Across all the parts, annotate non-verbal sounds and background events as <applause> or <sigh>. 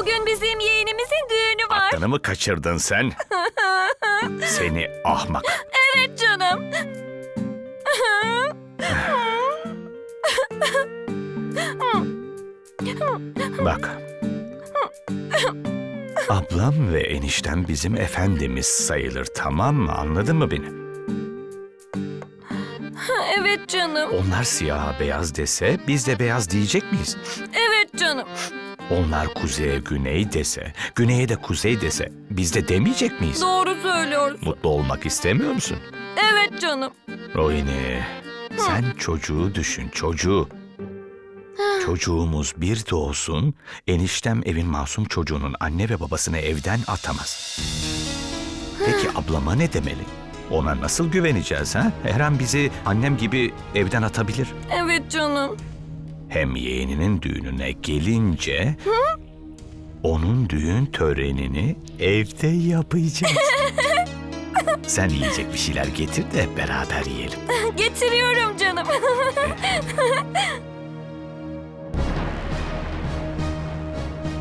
Bugün bizim yeğenimizin düğünü var. Aklını mı kaçırdın sen? <laughs> Seni ahmak. Evet canım. Bak. Ablam ve eniştem bizim efendimiz sayılır tamam mı? Anladın mı beni? Evet canım. Onlar siyah beyaz dese biz de beyaz diyecek miyiz? Evet canım. Onlar kuzeye güney dese, güneye de kuzey dese biz de demeyecek miyiz? Doğru söylüyorsun. Mutlu olmak istemiyor musun? Evet canım. Rohini, sen çocuğu düşün, çocuğu. Çocuğumuz bir doğsun, eniştem evin masum çocuğunun anne ve babasını evden atamaz. Peki ablama ne demeli? Ona nasıl güveneceğiz ha? Her an bizi annem gibi evden atabilir. Evet canım. Hem yeğeninin düğününe gelince... Onun düğün törenini evde yapacağız. <laughs> Sen yiyecek bir şeyler getir de beraber yiyelim. <laughs> Getiriyorum canım.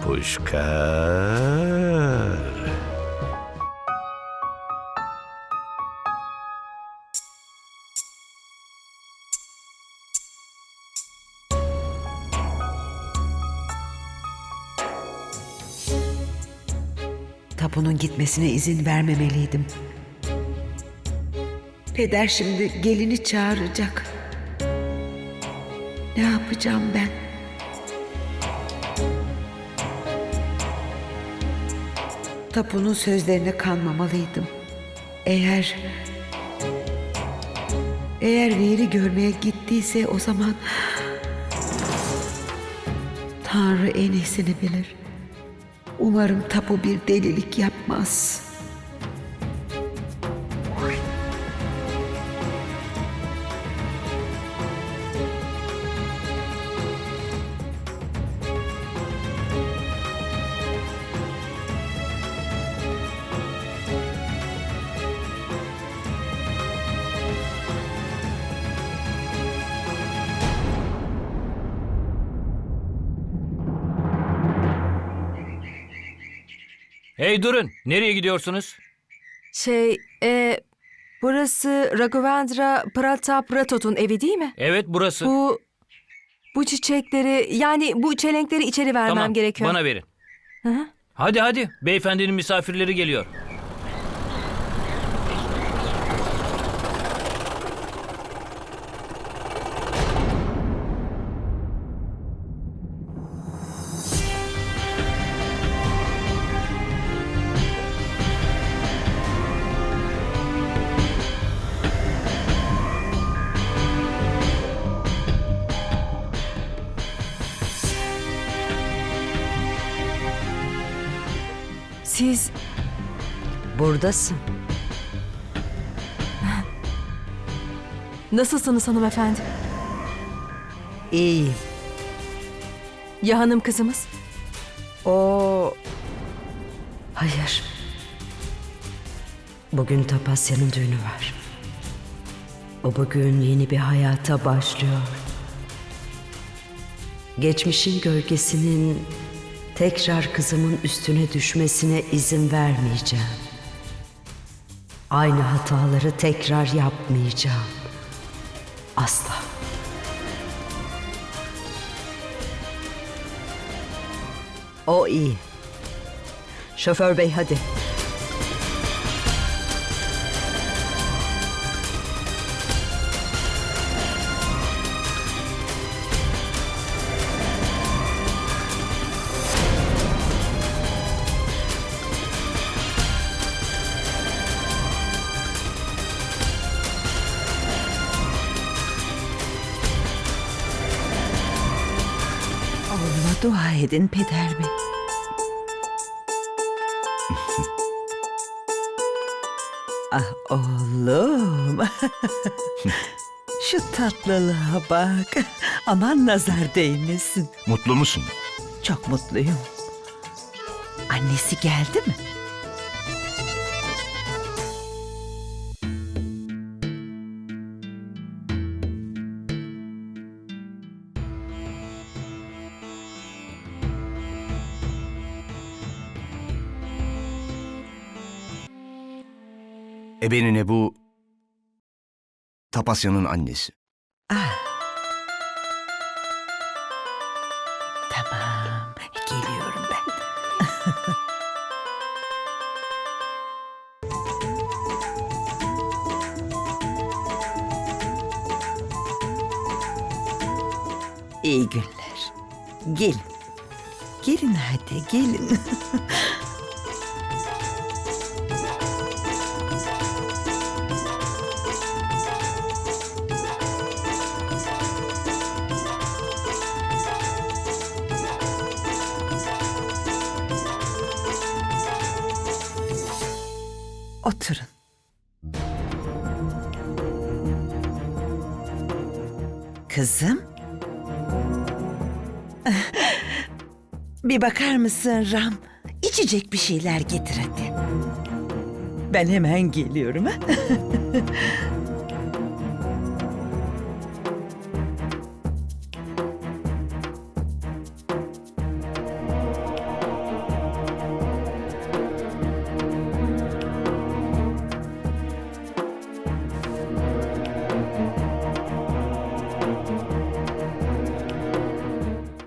Puşkar. Tapunun gitmesine izin vermemeliydim. Peder şimdi gelini çağıracak. Ne yapacağım ben? Tapunun sözlerine kanmamalıydım. Eğer... Eğer Veri görmeye gittiyse o zaman... Tanrı en iyisini bilir. Umarım tapu bir delilik yapmaz. Hey durun. Nereye gidiyorsunuz? Şey, e, burası Raghavendra Pratap Ratot'un evi değil mi? Evet burası. Bu bu çiçekleri yani bu çelenkleri içeri vermem tamam. gerekiyor. Bana verin. Hı hı. Hadi hadi. Beyefendinin misafirleri geliyor. Buradasın. nasılsınız hanımefendi? İyiyim. Ya hanım kızımız? O... Hayır. Bugün Tapasya'nın düğünü var. O bugün yeni bir hayata başlıyor. Geçmişin gölgesinin tekrar kızımın üstüne düşmesine izin vermeyeceğim. Aynı hataları tekrar yapmayacağım. Asla. O iyi. Şoför bey hadi. Edin peder bey. <laughs> ah oğlum. <laughs> Şu tatlılığa bak. Aman nazar değmesin. Mutlu musun? Çok mutluyum. Annesi geldi mi? Ebenine bu Tapasya'nın annesi. Ah. Tamam. Geliyorum ben. İyi günler. Gelin. Gelin hadi gelin. <laughs> Bir bakar mısın Ram? İçecek bir şeyler getir hadi. Ben hemen geliyorum. ha? <laughs>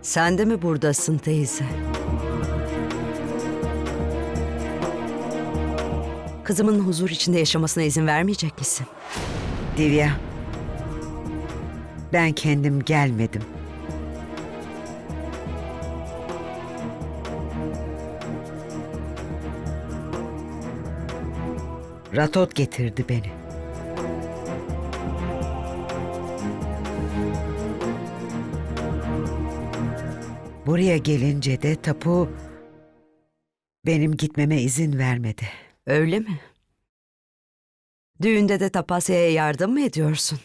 Sen de mi buradasın teyze? Kızımın huzur içinde yaşamasına izin vermeyecek misin? Divya. Ben kendim gelmedim. Ratot getirdi beni. Buraya gelince de tapu benim gitmeme izin vermedi. Öyle mi? Düğünde de Tapasya'ya yardım mı ediyorsun?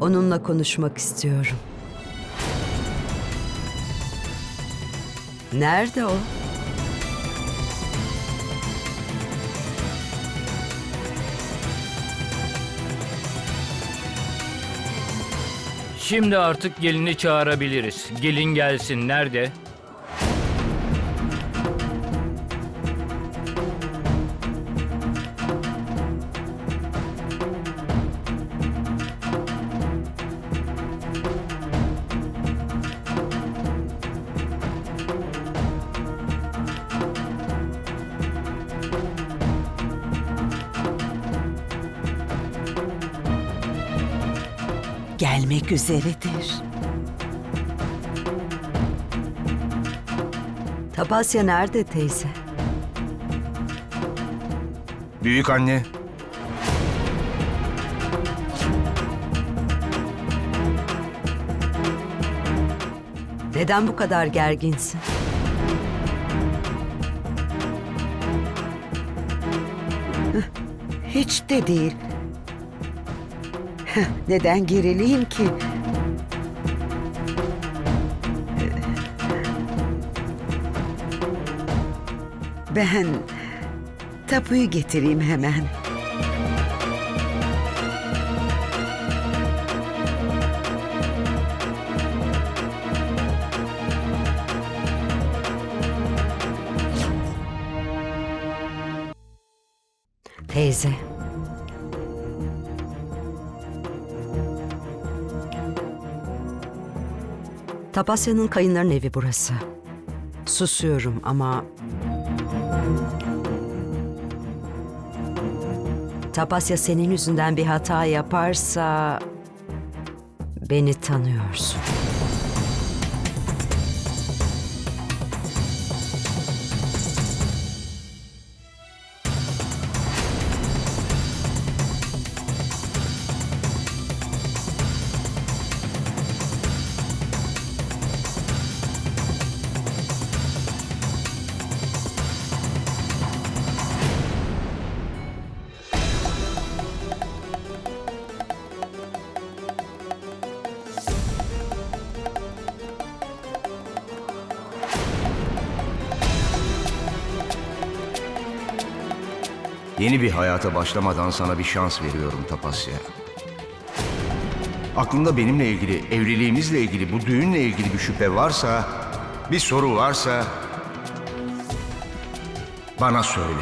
Onunla konuşmak istiyorum. Nerede o? Şimdi artık gelini çağırabiliriz. Gelin gelsin. Nerede? Gelmek üzeredir. Tapasya nerede teyze? Büyük anne, Neden bu kadar gerginsin? Hiç de değil. <laughs> Neden gerileyim ki? Ben tapuyu getireyim hemen. Teyze. Tapasya'nın kayınların evi burası. Susuyorum ama... Tapasya senin yüzünden bir hata yaparsa... Beni tanıyorsun. Yeni bir hayata başlamadan sana bir şans veriyorum Tapasya. Aklında benimle ilgili, evliliğimizle ilgili, bu düğünle ilgili bir şüphe varsa, bir soru varsa... Bana söyle.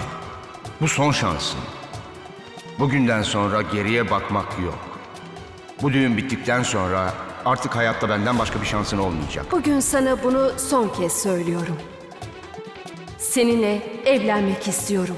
Bu son şansın. Bugünden sonra geriye bakmak yok. Bu düğün bittikten sonra artık hayatta benden başka bir şansın olmayacak. Bugün sana bunu son kez söylüyorum. Seninle evlenmek istiyorum.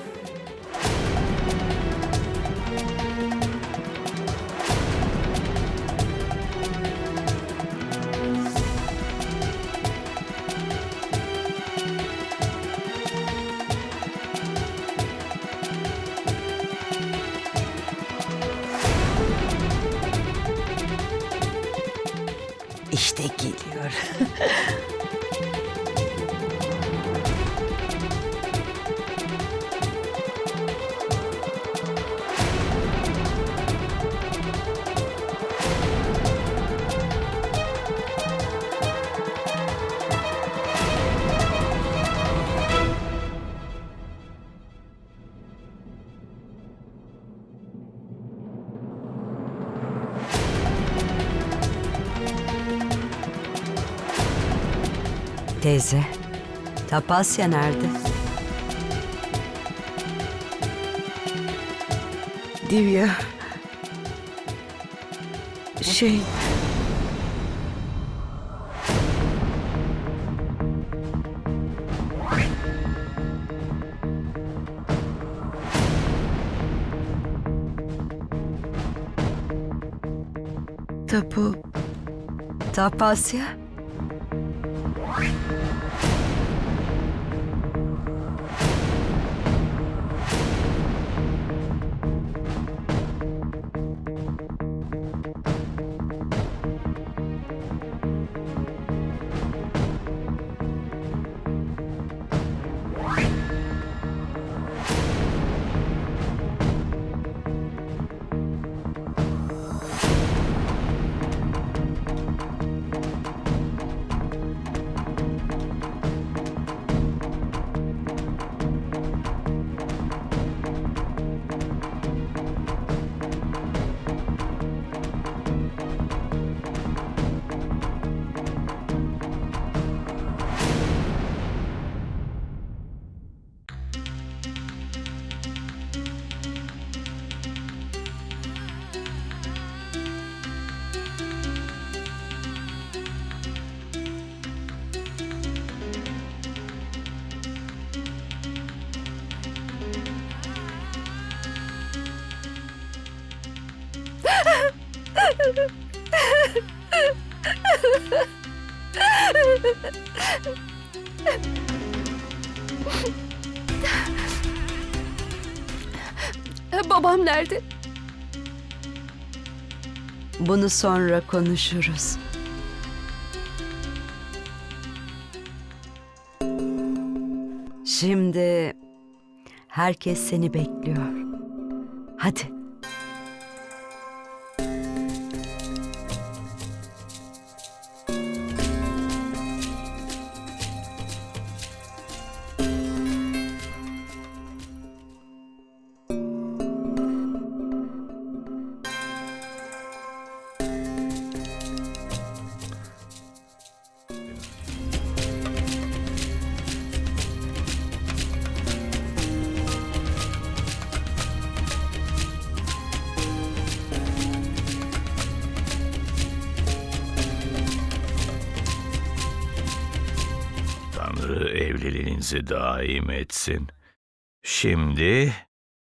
İşte geliyor. <laughs> Teyze, Tapasya nerede? Divya. Şey... Tapu. Tapasya? Babam nerede? Bunu sonra konuşuruz. Şimdi herkes seni bekliyor. Hadi. Evliliğinizi daim etsin. Şimdi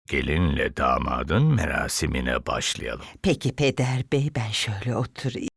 gelinle damadın merasimine başlayalım. Peki peder bey ben şöyle oturayım.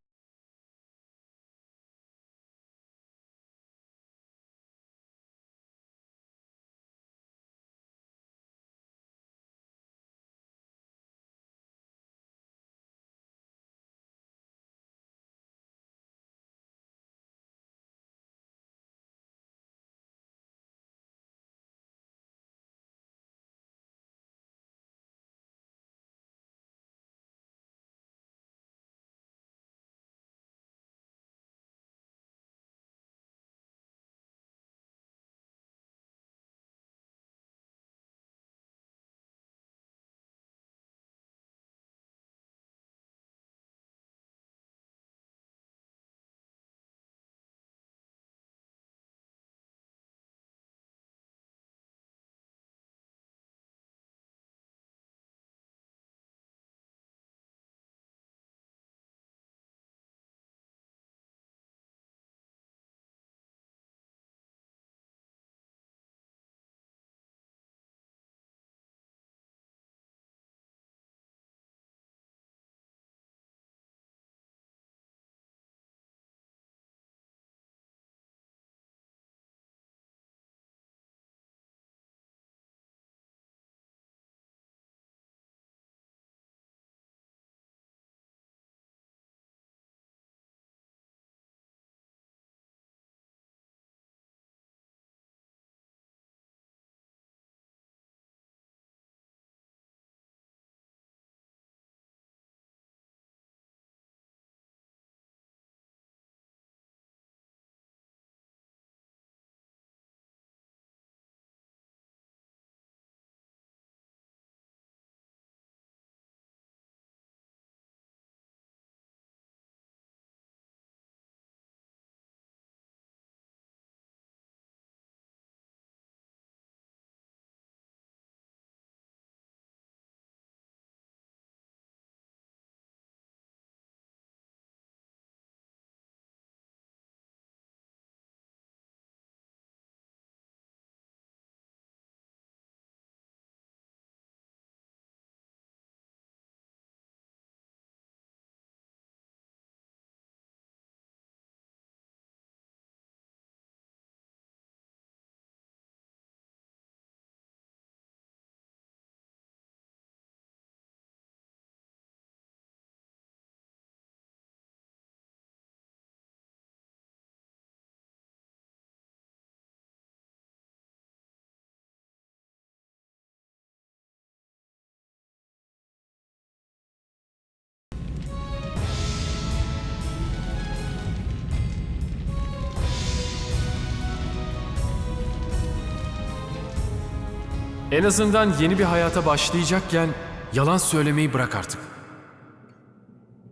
En azından yeni bir hayata başlayacakken yalan söylemeyi bırak artık.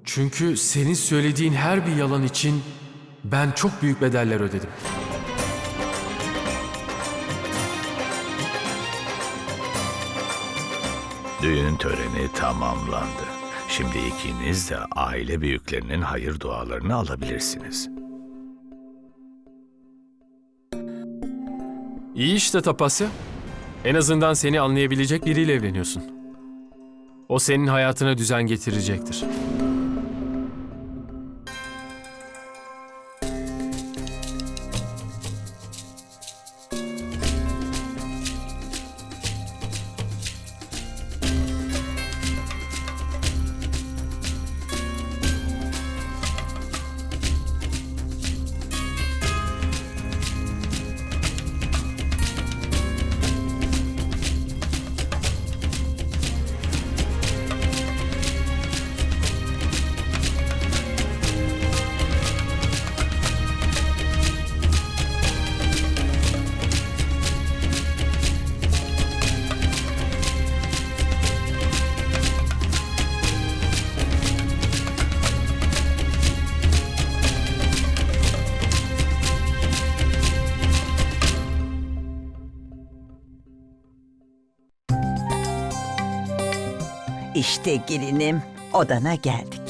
Çünkü senin söylediğin her bir yalan için ben çok büyük bedeller ödedim. Düğün töreni tamamlandı. Şimdi ikiniz de aile büyüklerinin hayır dualarını alabilirsiniz. İyi işte Tapasya. En azından seni anlayabilecek biriyle evleniyorsun. O senin hayatına düzen getirecektir. İşte gelinim odana geldik.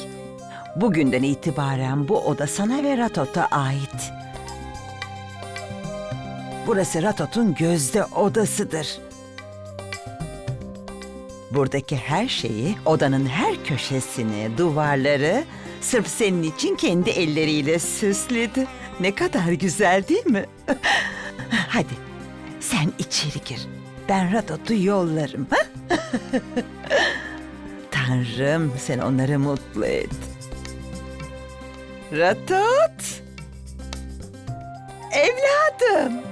Bugünden itibaren bu oda sana ve Ratot'a ait. Burası Ratot'un gözde odasıdır. Buradaki her şeyi, odanın her köşesini, duvarları sırf senin için kendi elleriyle süsledi. Ne kadar güzel değil mi? <laughs> Hadi sen içeri gir. Ben Ratot'u yollarım. Ha? <laughs> Tanrım sen onları mutlu et. Ratot. Evladım.